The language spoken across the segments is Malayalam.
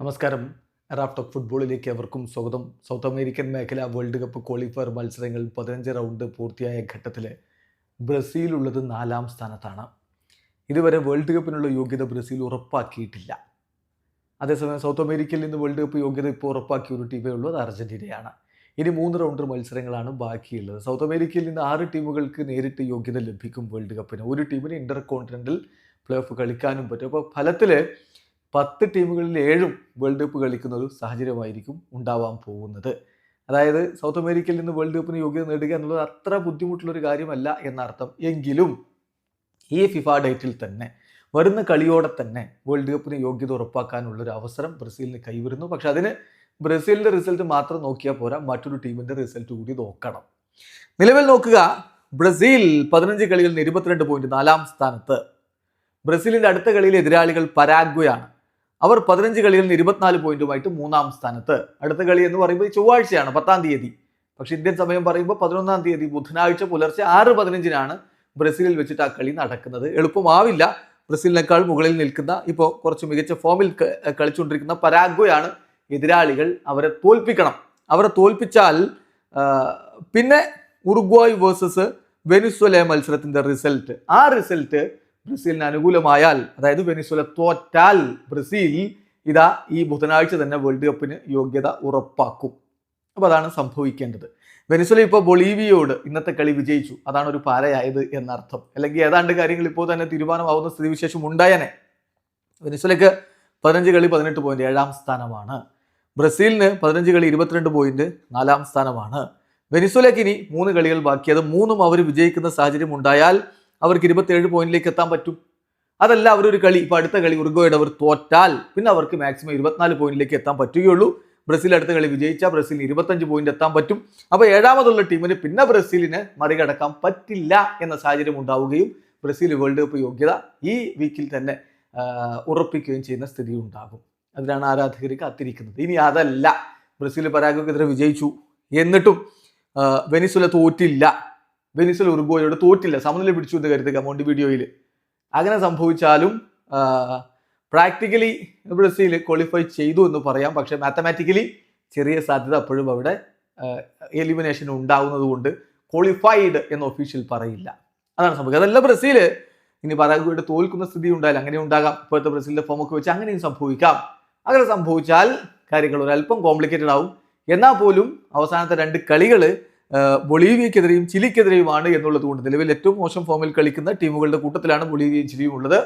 നമസ്കാരം. റാഫ്റ്റോക്ക് ഫുട്ബോളിലേക്ക് അവർക്കും സ്വാഗതം. സൗത്ത് അമേരിക്കൻ മേഖല വേൾഡ് കപ്പ് ക്വാളിഫയർ മത്സരങ്ങൾ പതിനഞ്ച് റൗണ്ട് പൂർത്തിയായ ഘട്ടത്തിൽ ബ്രസീലുള്ളത് നാലാം സ്ഥാനത്താണ്. ഇതുവരെ വേൾഡ് കപ്പിനുള്ള യോഗ്യത ബ്രസീൽ ഉറപ്പാക്കിയിട്ടില്ല. അതേസമയം സൗത്ത് അമേരിക്കയിൽ നിന്ന് വേൾഡ് കപ്പ് യോഗ്യത ഇപ്പോൾ ഉറപ്പാക്കിയ ഒരു ടീമേ ഉള്ളൂ അത് അർജന്റീനയാണ് ഇനി മൂന്ന് റൗണ്ട് മത്സരങ്ങളാണ് ബാക്കിയുള്ളത്. സൗത്ത് അമേരിക്കയിൽ നിന്ന് ആറ് ടീമുകൾക്ക് നേരിട്ട് യോഗ്യത ലഭിക്കും വേൾഡ് കപ്പിന്. ഒരു ടീമിന് ഇന്റർ കോണ്ടിനെന്റൽ പ്ലേ ഓഫ് കളിക്കാനും പറ്റും. അപ്പോൾ ഫലത്തിൽ പത്ത് ടീമുകളിൽ ഏഴും വേൾഡ് കപ്പ് കളിക്കുന്ന ഒരു സാഹചര്യമായിരിക്കും ഉണ്ടാവാൻ പോകുന്നത്. അതായത് സൗത്ത് അമേരിക്കയിൽ നിന്ന് വേൾഡ് കപ്പിന് യോഗ്യത നേടുക എന്നുള്ളത് അത്ര ബുദ്ധിമുട്ടുള്ള ഒരു കാര്യമല്ല എന്നർത്ഥം. എങ്കിലും ഈ ഫിഫ ഡേറ്റിൽ തന്നെ വരുന്ന കളിയോടെ തന്നെ വേൾഡ് കപ്പിന് യോഗ്യത ഉറപ്പാക്കാനുള്ളൊരു അവസരം ബ്രസീലിന് കൈവരുന്നു. പക്ഷെ അതിന് ബ്രസീലിന്റെ റിസൾട്ട് മാത്രം നോക്കിയാൽ പോരാ മറ്റൊരു ടീമിന്റെ റിസൾട്ട് കൂടി നോക്കണം. നിലവിൽ നോക്കുക ബ്രസീൽ പതിനഞ്ച് കളികളിൽ ഇരുപത്തിരണ്ട് പോയിന്റ് നാലാം സ്ഥാനത്ത്. ബ്രസീലിന്റെ അടുത്ത കളിയിലെ എതിരാളികൾ പരാഗ്വയാണ്. അവർ പതിനഞ്ച് കളികളിൽ നിന്ന് ഇരുപത്തിനാല് പോയിന്റുമായിട്ട് മൂന്നാം സ്ഥാനത്ത്. അടുത്ത കളി എന്ന് പറയുമ്പോൾ ചൊവ്വാഴ്ചയാണ് പത്താം തീയതി. പക്ഷെ ഇന്ത്യൻ സമയം പറയുമ്പോൾ പതിനൊന്നാം തീയതി ബുധനാഴ്ച പുലർച്ചെ ആറ് പതിനഞ്ചിനാണ് ബ്രസീലിൽ വെച്ചിട്ട് ആ കളി നടക്കുന്നത്. എളുപ്പമാവില്ല. ബ്രസീലിനേക്കാൾ മുകളിൽ നിൽക്കുന്ന ഇപ്പോൾ കുറച്ച് മികച്ച ഫോമിൽ കളിച്ചുകൊണ്ടിരിക്കുന്ന പരാഗ്വയാണ് എതിരാളികൾ അവരെ തോൽപ്പിക്കണം. അവരെ തോൽപ്പിച്ചാൽ പിന്നെ ഉറുഗ്വായ് വേഴ്സസ് വെനിസ്വല മത്സരത്തിന്റെ റിസൾട്ട്. ആ റിസൾട്ട് ബ്രസീലിന് അനുകൂലമായാൽ അതായത് വെനിസ്വല തോറ്റാൽ ബ്രസീൽ ഇതാ ഈ ബുധനാഴ്ച തന്നെ വേൾഡ് കപ്പിന് യോഗ്യത ഉറപ്പാക്കും. അപ്പോൾ അതാണ് സംഭവിക്കേണ്ടത്. വെനിസ്വല ഇപ്പോൾ ബൊളീവിയോട് ഇന്നത്തെ കളി വിജയിച്ചു. അതാണ് ഒരു പാരയായത് എന്നർത്ഥം. അല്ലെങ്കിൽ ഏതാണ്ട് കാര്യങ്ങൾ ഇപ്പോൾ തന്നെ തീരുമാനമാവുന്ന സ്ഥിതിവിശേഷം ഉണ്ടായനെ. വെനിസ്വലയ്ക്ക് പതിനഞ്ച് കളി പതിനെട്ട് പോയിന്റ് ഏഴാം സ്ഥാനമാണ്. ബ്രസീലിന് പതിനഞ്ച് കളി ഇരുപത്തിരണ്ട് പോയിന്റ് നാലാം സ്ഥാനമാണ്. വെനിസ്വലയ്ക്ക് ഇനി മൂന്ന് കളികൾ ബാക്കി അത് മൂന്നും അവർ വിജയിക്കുന്ന സാഹചര്യം ഉണ്ടായാൽ അവർക്ക് ഇരുപത്തിയേഴ് പോയിന്റിലേക്ക് എത്താൻ പറ്റും. അതല്ല അവരൊരു കളി ഇപ്പൊ അടുത്ത കളി ഉറുഗോയുടെ അവർ തോറ്റാൽ പിന്നെ അവർക്ക് മാക്സിമം ഇരുപത്തിനാല് പോയിന്റിലേക്ക് എത്താൻ പറ്റുകയുള്ളൂ. ബ്രസീൽ അടുത്ത കളി വിജയിച്ചാൽ ബ്രസീലിന് ഇരുപത്തഞ്ച് പോയിന്റ് എത്താൻ പറ്റും. അപ്പൊ ഏഴാമതുള്ള ടീമിന് പിന്നെ ബ്രസീലിന് മറികടക്കാൻ പറ്റില്ല എന്ന സാഹചര്യം ഉണ്ടാവുകയും ബ്രസീൽ വേൾഡ് കപ്പ് യോഗ്യത ഈ വീക്കിൽ തന്നെ ഉറപ്പിക്കുകയും ചെയ്യുന്ന സ്ഥിതി ഉണ്ടാകും. അതിനാണ് ആരാധകർ കാത്തിരിക്കുന്നത്. ഇനി അതല്ല. ബ്രസീൽ പരാഗക്കെതിരെ വിജയിച്ചു. എന്നിട്ടും വെനിസുല തോറ്റില്ല. വെനിസുല ഉറുഗോയോട് തോറ്റില്ല. സമനില പിടിച്ചു എന്ന് കരുതുക മോണ്ടി വീഡിയോയിൽ. അങ്ങനെ സംഭവിച്ചാലും പ്രാക്ടിക്കലി ബ്രസീൽ ക്വാളിഫൈ ചെയ്തു എന്ന് പറയാം. പക്ഷെ മാത്തമാറ്റിക്കലി ചെറിയ സാധ്യത അപ്പോഴും അവിടെ എലിമിനേഷൻ ഉണ്ടാവുന്നത് കൊണ്ട് ക്വാളിഫൈഡ് എന്ന് ഒഫീഷ്യൽ പറയില്ല. അതാണ് സംഭവിക്കുക. അതല്ല ബ്രസീൽ. ഇനി പരാഗ്വയുടെ തോൽക്കുന്ന സ്ഥിതി ഉണ്ടായാലും അങ്ങനെ ഉണ്ടാകാം. ഇപ്പോഴത്തെ ബ്രസീലിന്റെ ഫോമൊക്കെ വെച്ച് അങ്ങനെയും സംഭവിക്കാം. അങ്ങനെ സംഭവിച്ചാൽ കാര്യങ്ങൾ ഒരല്പം കോംപ്ലിക്കേറ്റഡ് ആവും. എന്നാൽ പോലും അവസാനത്തെ രണ്ട് കളികൾ ബൊളീവിയക്കെതിരെയും ചിലിക്കെതിരെയുമാണ് എന്നുള്ളത് കൊണ്ട് നിലവിൽ ഏറ്റവും മോശം ഫോമിൽ കളിക്കുന്ന ടീമുകളുടെ കൂട്ടത്തിലാണ് ബൊളീവിയയും ചിലിയും ഉള്ളത്.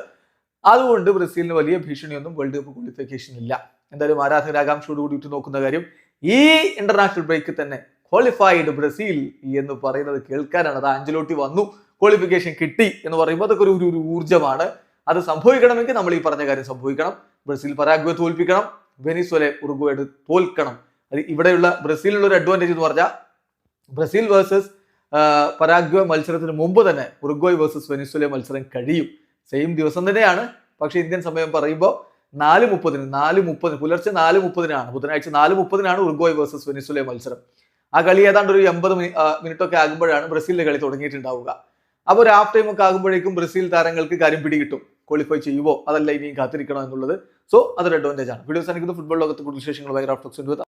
അതുകൊണ്ട് ബ്രസീലിന് വലിയ ഭീഷണിയൊന്നും വേൾഡ് കപ്പ് ക്വാളിഫിക്കേഷൻ ഇല്ല എന്തായാലും ആരാധകരാകാംക്ഷയോടുകൂടി നോക്കുന്ന കാര്യം ഈ ഇന്റർനാഷണൽ ബ്രേക്ക് തന്നെ ക്വാളിഫൈഡ് ബ്രസീൽ എന്ന് പറയുന്നത് കേൾക്കാനാണ്. അത് ആഞ്ചലോട്ടി വന്നു ക്വാളിഫിക്കേഷൻ കിട്ടി എന്ന് പറയുമ്പോൾ അതൊക്കെ ഒരു- ഒരു ഊർജമാണ്. അത് സംഭവിക്കണമെങ്കിൽ നമ്മൾ ഈ പറഞ്ഞ കാര്യം സംഭവിക്കണം. ബ്രസീൽ പരാഗ്വെ തോൽപ്പിക്കണം. വെനിസ്വലെ ഉറുഗ്വയോട് തോൽക്കണം. അത് ഇവിടെയുള്ള ബ്രസീലിനുള്ള ഒരു അഡ്വാന്റേജ് എന്ന് പറഞ്ഞാൽ ബ്രസീൽ വേഴ്സസ് പരാഗ്വ മത്സരത്തിന് മുമ്പ് തന്നെ ഉറുഗോയ് വേഴ്സസ് വെനിസ്വല മത്സരം കഴിയും. സെയിം ദിവസം തന്നെയാണ്. പക്ഷെ ഇന്ത്യൻ സമയം പറയുമ്പോൾ നാല് മുപ്പതിന് നാല് മുപ്പതിന് പുലർച്ചെ നാല് മുപ്പതിനാണ്. ബുധനാഴ്ച നാല് മുപ്പതിനാണ് ഉറുഗോയ് വേഴ്സസ് വെനിസ്വല മത്സരം. ആ കളി ഏതാണ്ട് ഒരു എൺപത് മിനിറ്റ് ഒക്കെ ആകുമ്പോഴാണ് ബ്രസീലിന്റെ കളി തുടങ്ങിയിട്ടുണ്ടാവുക. അപ്പോൾ ഒരു ഹാഫ് ടൈം ഒക്കെ ആകുമ്പോഴേക്കും ബ്രസീൽ താരങ്ങൾക്ക് കാര്യം പിടികിട്ടും. ക്വാളിഫൈ ചെയ്യുമോ അതല്ല ഇനിയും കാത്തിരിക്കണോ എന്നുള്ളത്. സോ അതൊരു അഡ്വാന്റേജ് ആണ്. വീഡിയോസ് എനിക്ക് ഫുട്ബോൾ ലോകത്ത് കൂടുതൽ വിശേഷങ്ങളുമായി റാഫ്റ്റോക്സ്